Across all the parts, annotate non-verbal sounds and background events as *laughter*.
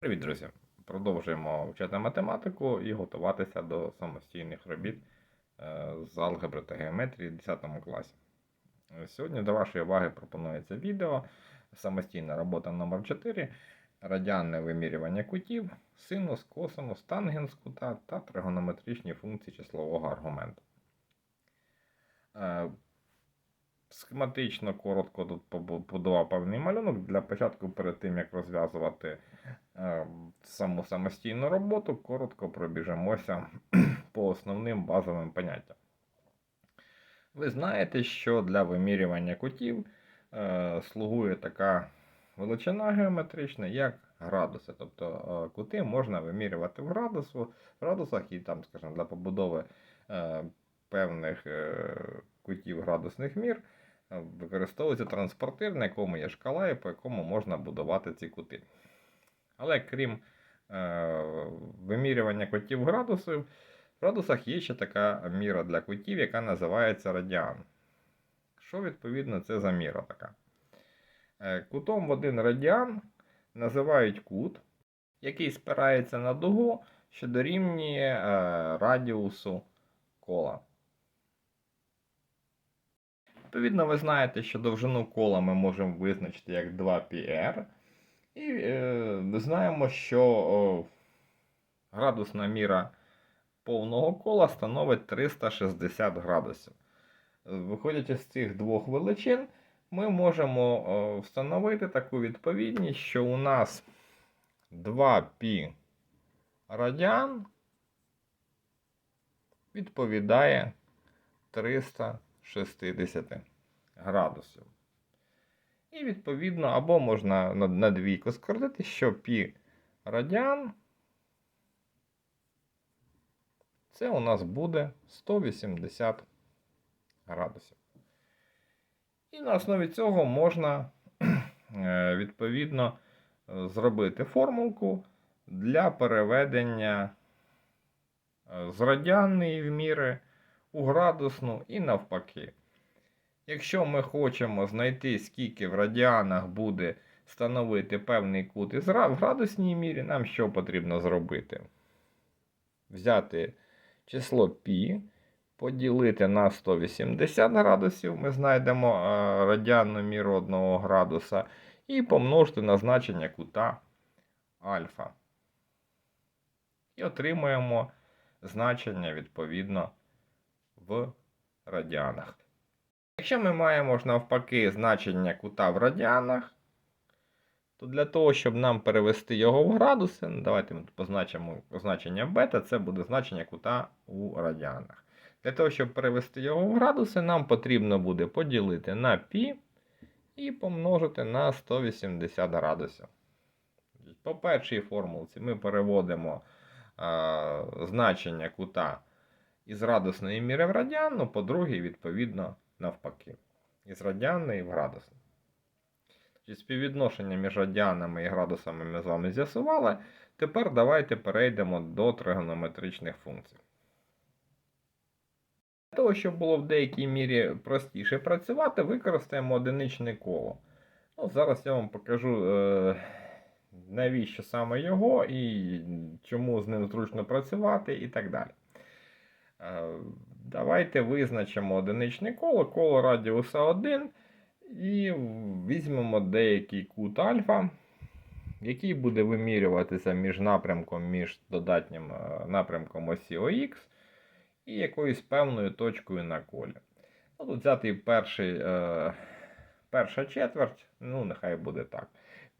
Привіт, друзі! Продовжуємо вчити математику і готуватися до самостійних робіт е, з алгебри та геометрії в 10 класі. Сьогодні до вашої уваги пропонується відео самостійна робота номер 4 радіанне вимірювання кутів, синус, косинус, тангенс кута та тригонометричні функції числового аргументу. Е, Схематично коротко тут побудував певний малюнок. Для початку, перед тим як розв'язувати саму самостійну роботу, коротко пробіжимося *clears throat* по основним базовим поняттям. Ви знаєте, що для вимірювання кутів е, слугує така величина геометрична, як градуси. Тобто е, кути можна вимірювати в, градусу, градусах і там, скажімо, для побудови е, певних е, кутів градусних мір е, використовується транспортир, на якому є шкала, і по якому можна будувати ці кути. Але крім е, вимірювання кутів градусів, в градусах є ще така міра для кутів, яка називається радіан. Що відповідно це за міра така? Е, Кутом в один радіан називають кут, який спирається на дугу, що дорівнює е, радіусу кола. Відповідно, ви знаєте, що довжину кола ми можемо визначити як 2πr. І е, знаємо, що о, градусна міра повного кола становить 360 градусів. Виходячи з цих двох величин, ми можемо о, встановити таку відповідність, що у нас 2π радіан відповідає 360 градусів. І відповідно, або можна на, на двійку скоротити, що пі радіан це у нас буде 180 градусів. І на основі цього можна *clears throat* е, відповідно зробити формулку для переведення е, з радіанної міри у градусну і навпаки. Якщо ми хочемо знайти, скільки в радіанах буде становити певний кут із в градусній мірі, нам що потрібно зробити? Взяти число π, поділити на 180 градусів, ми знайдемо радіанну міру 1 градуса, і помножити на значення кута альфа. І отримуємо значення відповідно в радіанах. Якщо ми маємо ж навпаки значення кута в радіанах, то для того, щоб нам перевести його в градуси, ну, давайте ми позначимо значення бета, це буде значення кута у радіанах. Для того, щоб перевести його в градуси, нам потрібно буде поділити на π і помножити на 180 градусів. По першій формулці ми переводимо а, значення кута із градусної міри в радіанну, по другій, відповідно, навпаки. Із радіанної в градусну. Співвідношення між радіанами і градусами ми з вами з'ясували. Тепер давайте перейдемо до тригонометричних функцій. Для того, щоб було в деякій мірі простіше працювати, використаємо одиничне коло. Ну, Зараз я вам покажу, е, навіщо саме його і чому з ним зручно працювати і так далі. Давайте визначимо одиничне коло, коло радіуса 1 і візьмемо деякий кут альфа, який буде вимірюватися між напрямком між додатнім е, напрямком осі ОХ і якоюсь певною точкою на колі. Ну, Тут взяти перший, е, перша четверть, ну нехай буде так.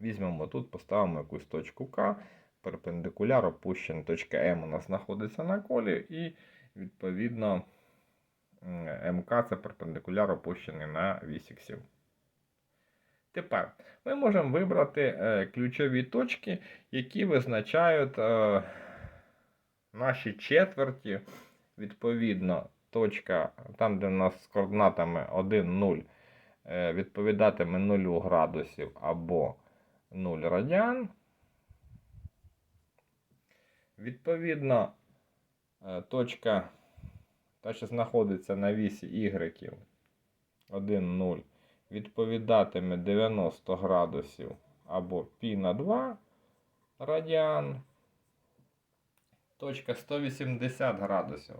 Візьмемо тут, поставимо якусь точку К, перпендикуляр опущений, точка М у нас знаходиться на колі, і відповідно МК це перпендикуляр опущений на вісь іксів. Тепер ми можемо вибрати е, ключові точки, які визначають е, наші четверті. Відповідно, точка, там, де у нас з координатами 1, 0, е, відповідатиме 0 градусів або 0 радіан. Відповідно, точка, та, що знаходиться на вісі Y 1, 0, відповідатиме 90 градусів або π на 2, радіан. Точка 180 градусів.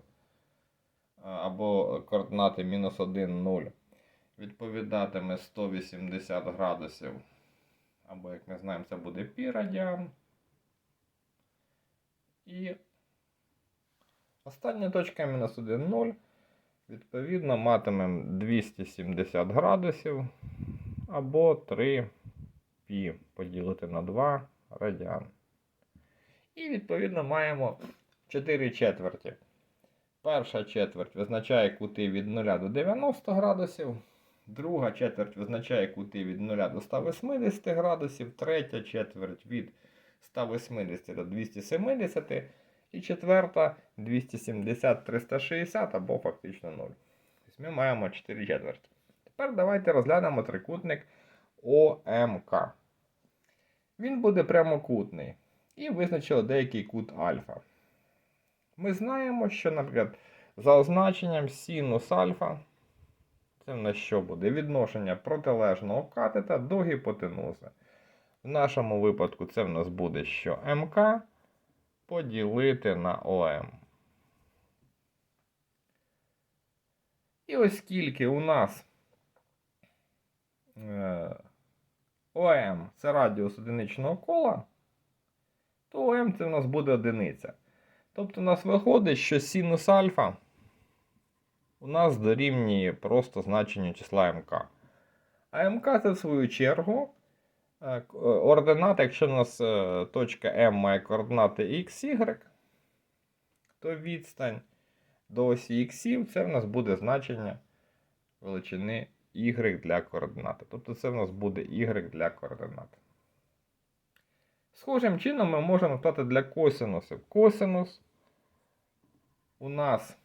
Або координати мінус 1, 0. Відповідатиме 180 градусів. Або, як ми знаємо, це буде пі радіан. І остання точка мінус 1, 0. Відповідно, матимемо 270 градусів або 3 пі поділити на 2 радіан. І відповідно маємо 4 четверті. Перша четверть визначає кути від 0 до 90 градусів. Друга четверть визначає кути від 0 до 180 градусів. Третя четверть від 180 до 270. І четверта 270-360 або фактично 0. Тобто ми маємо 4 четверті. Тепер давайте розглянемо трикутник ОМК. Він буде прямокутний. І визначили деякий кут альфа. Ми знаємо, що, наприклад, за означенням синус альфа, це в нас що буде? Відношення протилежного катета до гіпотенузи. В нашому випадку це в нас буде що МК поділити на ОМ. І оскільки у нас е, ОМ це радіус одиничного кола, то ОМ це в нас буде одиниця. Тобто у нас виходить, що синус альфа у нас дорівнює просто значенню числа МК. А МК це в свою чергу е, е, ордината, якщо у нас е, точка М має координати x, y, то відстань до осі х це в нас буде значення величини y для координати. Тобто це в нас буде y для координати. Схожим чином ми можемо стати для косинусів. Косинус у нас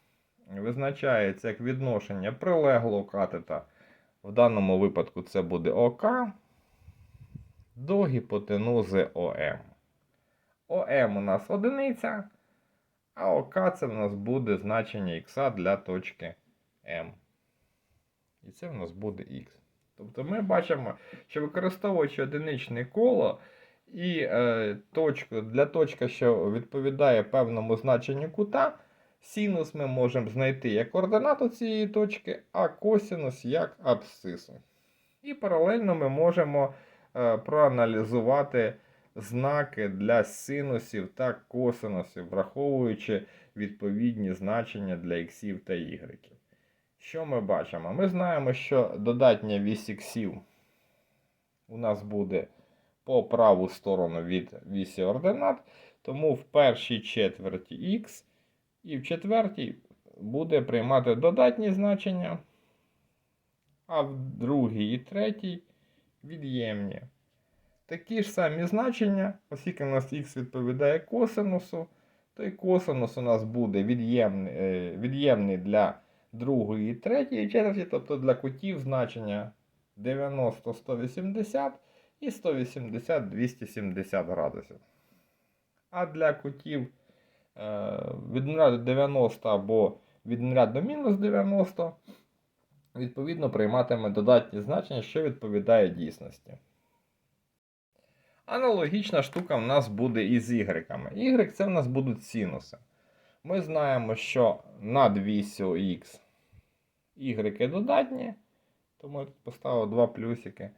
визначається як відношення прилеглого катета. В даному випадку це буде ОК до гіпотенузи ОМ. ОМ у нас одиниця, а ОК це в нас буде значення х для точки М. І це в нас буде х. Тобто ми бачимо, що використовуючи одиничне коло і е, точку, для точки, що відповідає певному значенню кута, синус ми можемо знайти як координату цієї точки, а косинус як абсцису. І паралельно ми можемо проаналізувати знаки для синусів та косинусів, враховуючи відповідні значення для іксів та ігреків. Що ми бачимо? Ми знаємо, що додатня вісь іксів у нас буде по праву сторону від вісі ординат, тому в першій четверті х і в четвертій буде приймати додатні значення, а в другій і третій від'ємні. Такі ж самі значення, оскільки у нас х відповідає косинусу, то і косинус у нас буде від'ємний, е, від'ємний для другої і третьої четверті, тобто для кутів значення 90-180 і 180-270 градусів. А для кутів е, від 0 до 90 або від 0 до мінус 90, відповідно прийматиме додатні значення, що відповідає дійсності. Аналогічна штука в нас буде і з y. Y це в нас будуть синуси. Ми знаємо, що над вісю х y додатні, тому я тут поставив два плюсики.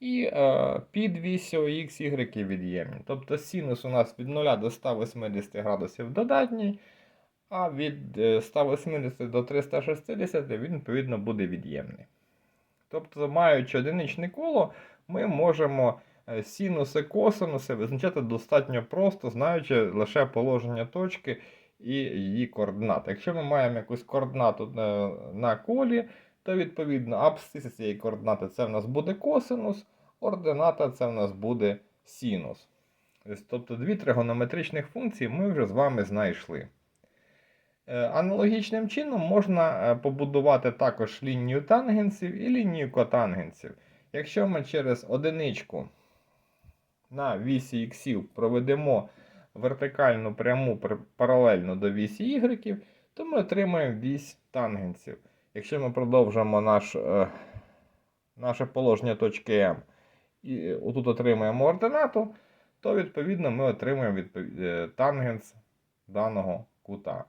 І е, під вісю х від'ємні. Тобто синус у нас від 0 до 180 градусів додатній, а від е, 180 до 360 він відповідно буде від'ємний. Тобто, маючи одиничне коло, ми можемо е, синуси, косинуси визначати достатньо просто, знаючи лише положення точки і її координати. Якщо ми маємо якусь координату е, на колі, то відповідно абсцисса цієї координати це в нас буде косинус, ордината це в нас буде синус. Тобто дві тригонометричних функції ми вже з вами знайшли. Е, Аналогічним чином можна е, побудувати також лінію тангенсів і лінію котангенсів. Якщо ми через одиничку на вісі іксів проведемо вертикальну пряму паралельно до вісі ігреків, то ми отримаємо вісь тангенсів. Якщо ми продовжимо наш, е, наше положення точки М і отут отримаємо ординату, то відповідно ми отримуємо відпов- е, тангенс даного кута.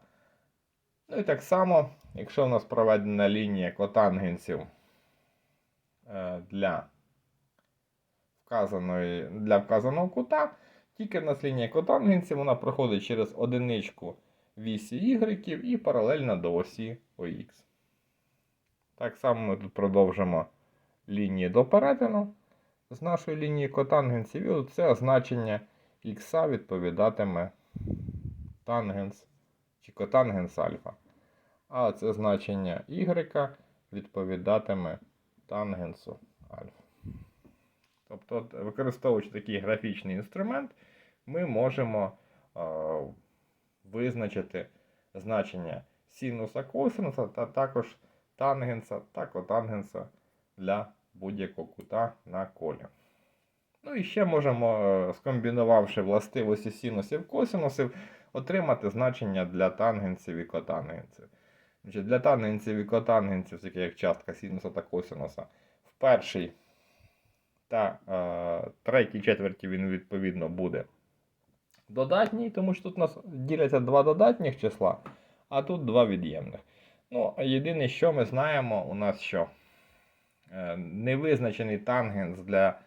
Ну і так само, якщо у нас проведена лінія котангенсів е, для, вказаної, для вказаного кута, тільки в нас лінія котангенсів вона проходить через одиничку вісі Y і паралельно до осі ОХ. Так само ми тут продовжимо лінії до перетину з нашої лінії котангенсів. І оце значення х відповідатиме тангенс чи котангенс альфа. А це значення y відповідатиме тангенсу альфа. Тобто, використовуючи такий графічний інструмент, ми можемо е, визначити значення синуса косинуса та також тангенса та котангенса для будь-якого кута на колі. Ну і ще можемо, е, скомбінувавши властивості синусів косинусів, отримати значення для тангенсів і котангенсів. Для тангенсів і котангенсів, таке як частка синуса та косинуса, в першій та е, третій четверті він відповідно буде додатній, тому що тут у нас діляться два додатніх числа, а тут два від'ємних. Ну, єдине, що ми знаємо, у нас що е, невизначений тангенс для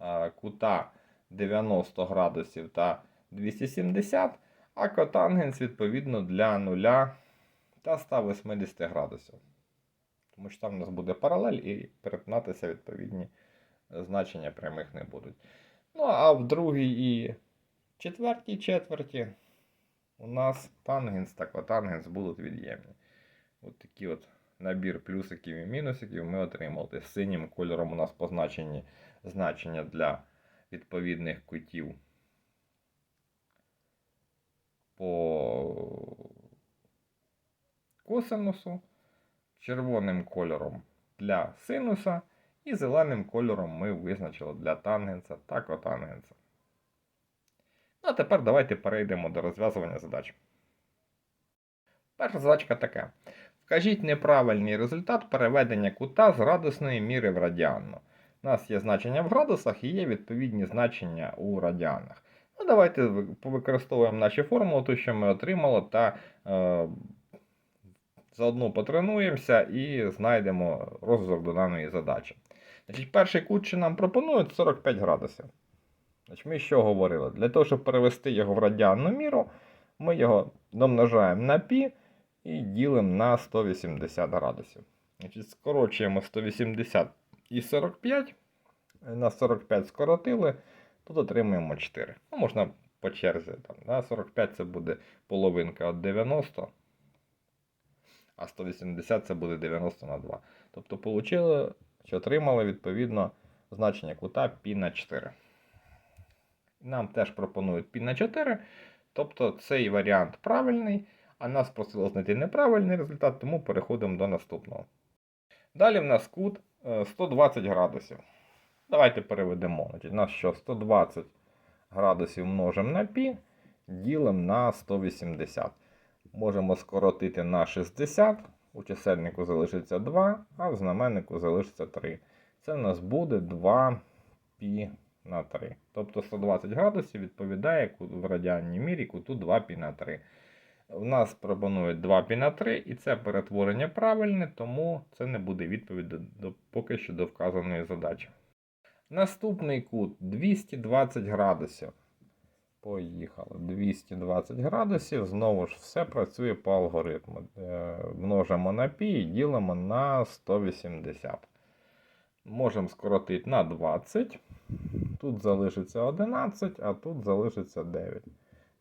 е, кута 90 градусів та 270, а котангенс відповідно для 0 та 180 градусів. Тому що там у нас буде паралель і перетинатися відповідні значення прямих не будуть. Ну, а в другій і четвертій четверті у нас тангенс та котангенс будуть від'ємні. От такий от набір плюсиків і мінусиків ми отримали. Синім кольором у нас позначені значення для відповідних кутів по косинусу, червоним кольором для синуса, і зеленим кольором ми визначили для тангенса та котангенса. Ну, а тепер давайте перейдемо до розв'язування задач. Перша задачка така. Вкажіть неправильний результат переведення кута з градусної міри в радіанну. У нас є значення в градусах і є відповідні значення у радіанах. Ну, давайте ви- повикористовуємо наші формули, ту, що ми отримали, та е, заодно потренуємося і знайдемо розв'язок до даної задачі. Значить, перший кут, що нам пропонують, 45 градусів. Значить, ми що говорили? Для того, щоб перевести його в радіанну міру, ми його домножаємо на π і ділимо на 180 градусів. Значить, скорочуємо 180 і 45. На 45 скоротили, тут отримуємо 4. Ну, можна по черзі. Там, да? 45 це буде половинка від 90, а 180 це буде 90 на 2. Тобто, получили, чи отримали відповідно значення кута π на 4. Нам теж пропонують π на 4. Тобто цей варіант правильний, а нас просило знайти неправильний результат, тому переходимо до наступного. Далі в нас кут е, 120 градусів. Давайте переведемо. Значить, у нас що 120 градусів множимо на π, ділимо на 180. Можемо скоротити на 60. У чисельнику залишиться 2, а в знаменнику залишиться 3. Це в нас буде 2 π на 3. Тобто 120 градусів відповідає ку- в радіанній мірі куту 2 π на 3. У нас пропонують 2 π на 3, і це перетворення правильне, тому це не буде відповідь до, до, поки що до вказаної задачі. Наступний кут 220 градусів. Поїхали. 220 градусів. Знову ж все працює по алгоритму. Е, Множимо на π і ділимо на 180. Можемо скоротити на 20. Тут залишиться 11, а тут залишиться 9.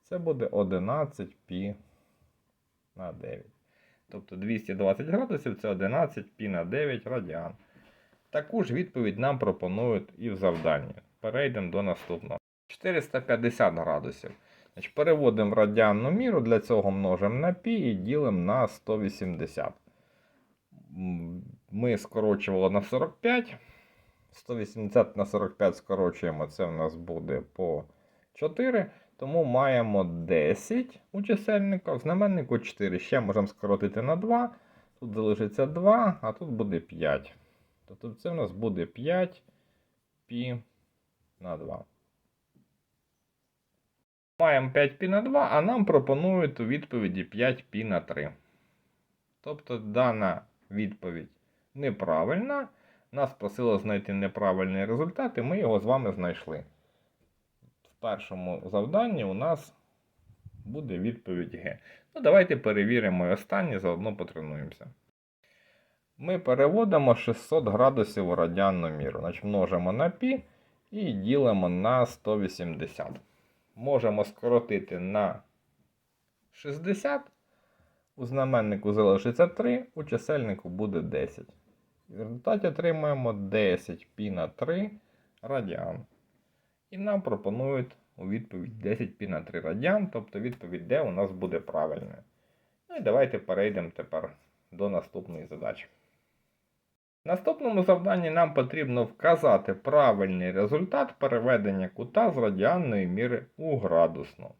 Це буде 11 π на 9. Тобто 220 градусів це 11 π на 9 радіан. Таку ж відповідь нам пропонують і в завданні. Перейдемо до наступного. 450 градусів. Значить, переводимо в радіанну міру, для цього множимо на π і ділимо на 180. Ми скорочували на 45. 180 на 45 скорочуємо, це в нас буде по 4. Тому маємо 10 у чисельнику, в знаменнику 4. Ще можемо скоротити на 2. Тут залишиться 2, а тут буде 5. Тобто це в нас буде 5 пі на 2. Маємо 5π на 2, а нам пропонують у відповіді 5π на 3. Тобто дана відповідь неправильна. Нас просило знайти неправильний результат, і ми його з вами знайшли. В першому завданні у нас буде відповідь Г. Ну, давайте перевіримо і останнє, заодно потренуємося. Ми переводимо 600 градусів у радіанну міру. Значить, множимо на π і ділимо на 180. Можемо скоротити на 60. У знаменнику залишиться 3, у чисельнику буде 10. І в результаті отримаємо 10 π на 3 радіан. І нам пропонують у відповідь 10 π на 3 радіан, тобто відповідь D у нас буде правильною. Ну і давайте перейдемо тепер до наступної задачі. Наступному завданні нам потрібно вказати правильний результат переведення кута з радіанної міри у градусну.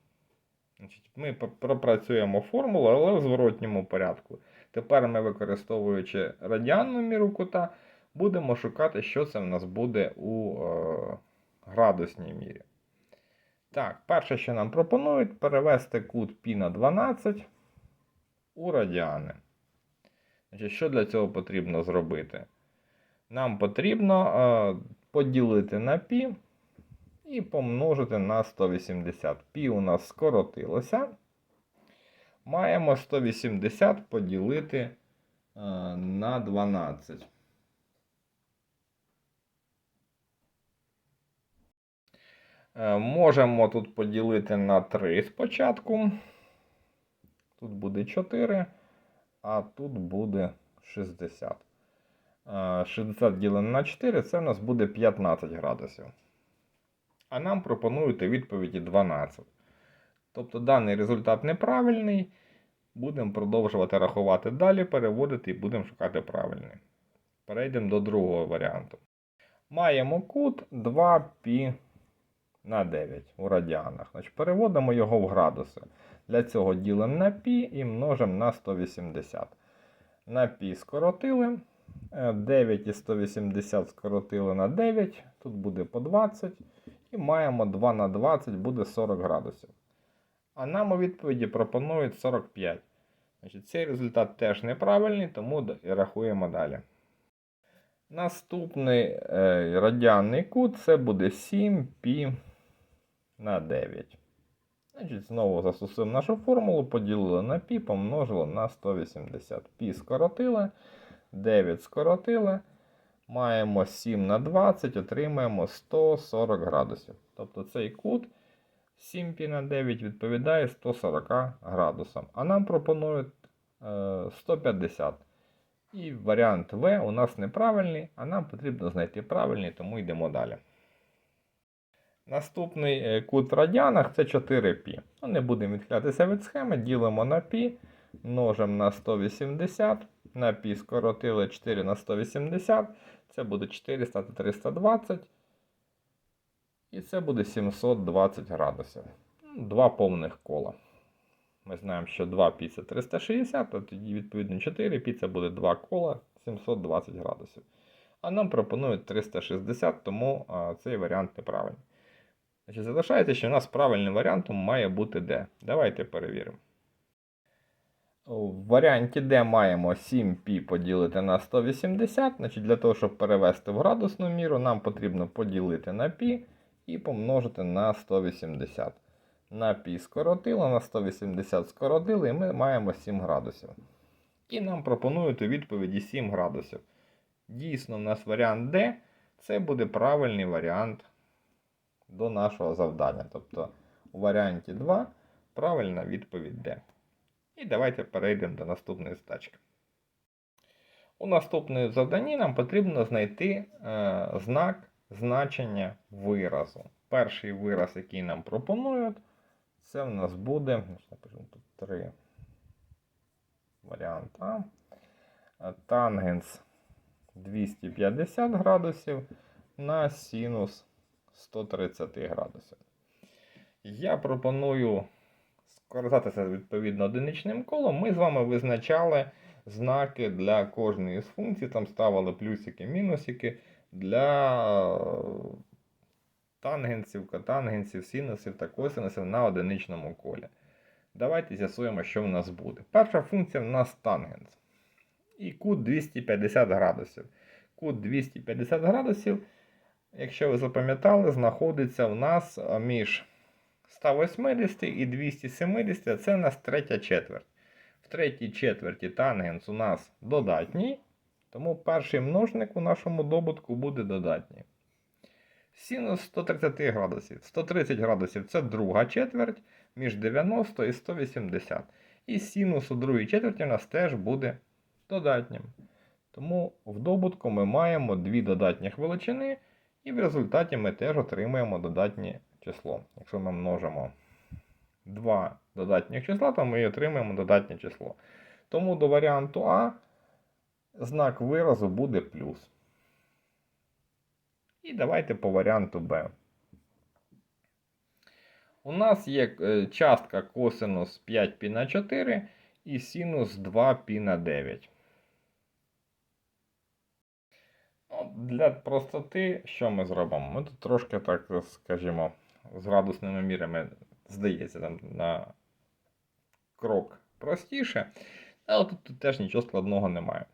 Ми пропрацюємо формулу, але в зворотньому порядку. Тепер ми, використовуючи радіанну міру кута, будемо шукати, що це в нас буде у е, градусній мірі. Так, перше, що нам пропонують, перевести кут π на 12 у радіани. Значить, що для цього потрібно зробити? Нам потрібно е, поділити на π і помножити на 180. Пі у нас скоротилося. Маємо 180 поділити е, на 12. Е, Можемо тут поділити на 3 спочатку. Тут буде 4, а тут буде 60. Е, 60 ділено на 4 це у нас буде 15 градусів. А нам пропонують у відповіді 12. Тобто даний результат неправильний. Будемо продовжувати рахувати далі, переводити і будемо шукати правильний. Перейдемо до другого варіанту. Маємо кут 2π на 9 у радіанах. Значить, переводимо його в градуси. Для цього ділимо на π і множимо на 180. На π скоротили. 9 і 180 скоротили на 9, тут буде по 20. І маємо 2 на 20, буде 40 градусів. А нам у відповіді пропонують 45. Значить, Цей результат теж неправильний, тому і рахуємо далі. Наступний е, радіанний кут це буде 7π на 9. Значить, Знову застосуємо нашу формулу, поділили на π, помножили на 180. Пі скоротили. 9 скоротили. Маємо 7 на 20, отримаємо 140 градусів. Тобто цей кут 7π на 9 відповідає 140 градусам. А нам пропонують е, 150. І варіант В у нас неправильний, а нам потрібно знайти правильний, тому йдемо далі. Наступний е, кут в радіанах це 4π. Ну, не будемо відхилятися від схеми, ділимо на π, множимо на 180. На π скоротили 4 на 180. Це буде 400 та 320. І це буде 720 градусів. Два повних кола. Ми знаємо, що 2 пі це 360, а тоді, відповідно, 4 пі це буде 2 кола 720 градусів. А нам пропонують 360, тому а, цей варіант неправильний. Значить, залишається, що у нас правильним варіантом має бути D. Давайте перевіримо. В варіанті D маємо 7π поділити на 180. Значить, для того, щоб перевести в градусну міру, нам потрібно поділити на π і помножити на 180. На π скоротили, на 180 скоротили, і ми маємо 7 градусів. І нам пропонують у відповіді 7 градусів. Дійсно, у нас варіант D це буде правильний варіант до нашого завдання. Тобто у варіанті 2 правильна відповідь D. І давайте перейдемо до наступної задачки. У наступному завданні нам потрібно знайти е, знак значення виразу. Перший вираз, який нам пропонують, це в нас буде. Тут три варіанти. Тангенс 250 градусів на синус 130 градусів. Я пропоную скористатися відповідно одиничним колом. Ми з вами визначали знаки для кожної з функцій, там ставили плюсики, мінусики для е, тангенсів, котангенсів, синусів та косинусів на одиничному колі. Давайте з'ясуємо, що в нас буде. Перша функція в нас тангенс. І кут 250 градусів. Кут 250 градусів, якщо ви запам'ятали, знаходиться в нас між 180 і 270, це у нас третя четверть. В третій четверті тангенс у нас додатній, тому перший множник у нашому добутку буде додатній. Синус 130 градусів. 130 градусів це друга четверть між 90 і 180. І синус у другій четверті у нас теж буде додатнім. Тому в добутку ми маємо дві додатніх величини, і в результаті ми теж отримаємо додатнє число. Якщо ми множимо два додатніх числа, то ми отримаємо додатнє число. Тому до варіанту А знак виразу буде плюс. І давайте по варіанту Б. У нас є е, частка косинус 5 пі на 4 і синус 2 пі на 9. Ну, Для простоти, що ми зробимо? Ми тут трошки, так скажімо, з градусними мірами, здається, там на крок простіше. Але тут, тут теж нічого складного немає.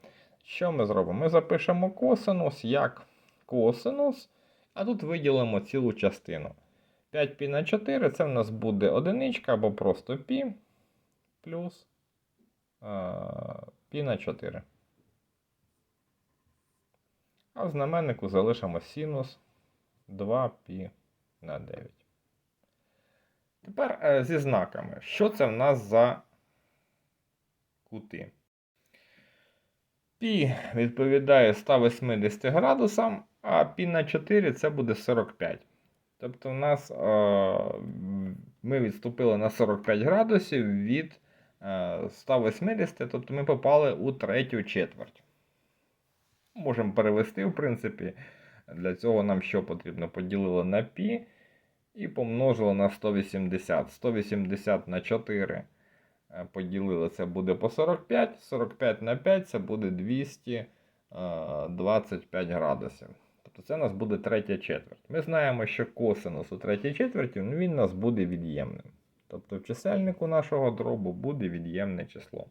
Що ми зробимо? Ми запишемо косинус як косинус, а тут виділимо цілу частину. 5 пі на 4 це в нас буде одиничка або просто пі плюс а, пі на 4. А в знаменнику залишимо синус 2 пі на 9. Тепер е, зі знаками. Що це в нас за кути? Пі відповідає 180 градусам, а пі на 4 це буде 45. Тобто, у нас е, ми відступили на 45 градусів від е, 180, тобто ми попали у третю четверть. Можемо перевести, в принципі. Для цього нам що потрібно? Поділили на пі і помножили на 180. 180 на 4 е, поділили, це буде по 45. 45 на 5 це буде 225 градусів. Тобто це у нас буде третя четверть. Ми знаємо, що косинус у третій четверті ну, він у нас буде від'ємним. Тобто в чисельнику нашого дробу буде від'ємне число.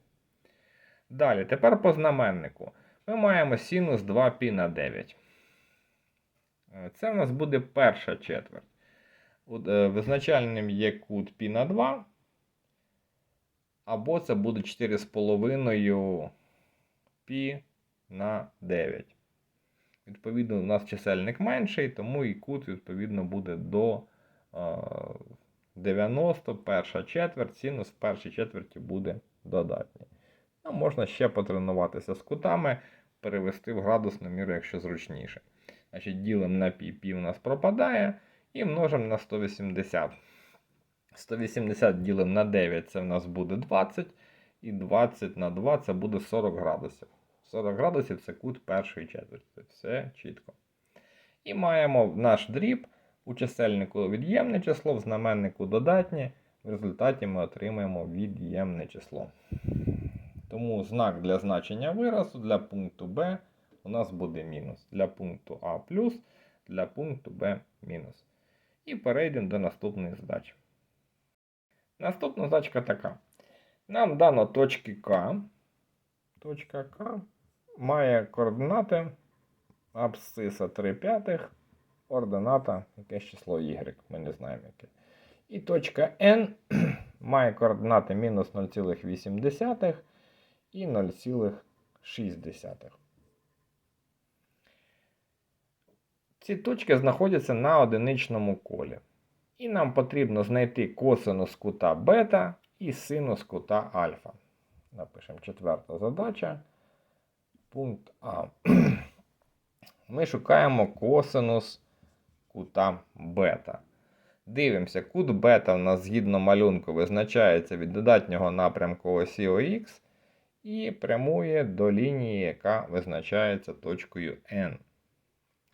Далі, тепер по знаменнику. Ми маємо синус 2 пі на 9. Е, Це в нас буде перша четверть. Е, Визначальним є кут пі на 2. Або це буде 4,5 пі на 9. Відповідно, у нас чисельник менший, тому і кут, відповідно, буде до е, 90, перша четверть, синус в першій четверті буде додатній. А можна ще потренуватися з кутами, перевести в градусну міру, якщо зручніше. Значить, ділимо на пі, пі у нас пропадає, і множимо на 180. 180 ділимо на 9, це в нас буде 20. І 20 на 2 це буде 40 градусів. 40 градусів це кут першої четверті. Все чітко. І маємо наш дріб у чисельнику від'ємне число, в знаменнику додатнє. В результаті ми отримаємо від'ємне число. Тому знак для значення виразу для пункту Б у нас буде мінус. Для пункту А плюс, для пункту Б мінус. І перейдемо до наступної задачі. Наступна задачка така. Нам дано точки К. Точка К має координати абсциса 3 п'ятих, координата якесь число y, ми не знаємо яке. І точка N *clears throat* має координати мінус 0,8 і 0,6. Ці точки знаходяться на одиничному колі. І нам потрібно знайти косинус кута бета і синус кута альфа. Напишемо четверта задача. Пункт А. *clears throat* Ми шукаємо косинус кута бета. Дивимося, кут бета у нас згідно малюнку визначається від додатнього напрямку осі ОХ і прямує до лінії, яка визначається точкою N.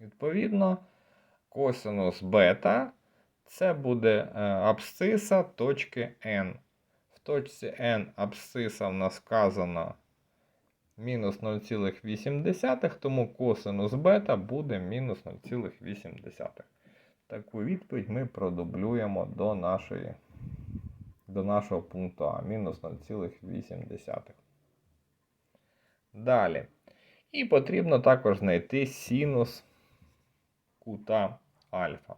Відповідно, косинус бета це буде е, абсциса точки N. В точці N абсциса в нас вказано мінус 0,8, тому косинус бета буде мінус 0,8. таку відповідь ми продублюємо до, нашої, до нашого пункту А, мінус 0,8. Далі. І потрібно також знайти синус кута альфа.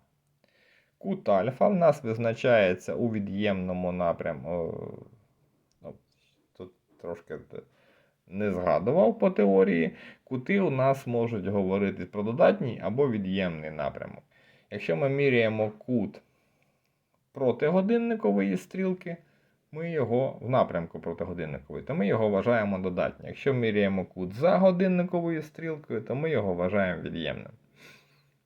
Кут альфа в нас визначається у від'ємному напрямку. Ну, тут трошки не згадував по теорії. Кути у нас можуть говорити про додатній або від'ємний напрямок. Якщо ми міряємо кут протигодинникової стрілки, ми його в напрямку протигодинникової, то ми його вважаємо додатнім. Якщо міряємо кут за годинниковою стрілкою, то ми його вважаємо від'ємним.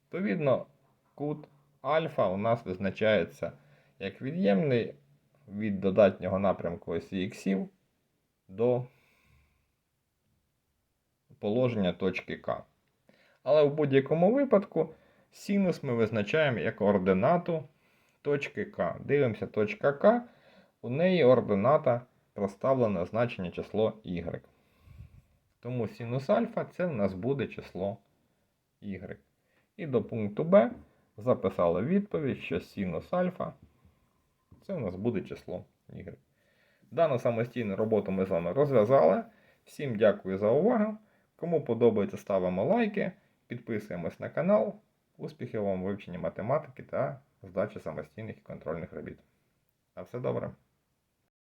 Відповідно, кут альфа у нас визначається як від'ємний від додатнього напрямку осі іксів до положення точки К. Але в будь-якому випадку синус ми визначаємо як ординату точки К. Дивимося, точка К, у неї ордината проставлена значення число y. Тому синус альфа це в нас буде число y. І до пункту Б записали відповідь, що синус альфа це у нас буде число y. Дану самостійну роботу ми з вами розв'язали. Всім дякую за увагу. Кому подобається, ставимо лайки, підписуємось на канал. Успіхів вам в вивченні математики та здачі самостійних і контрольних робіт. На все добре!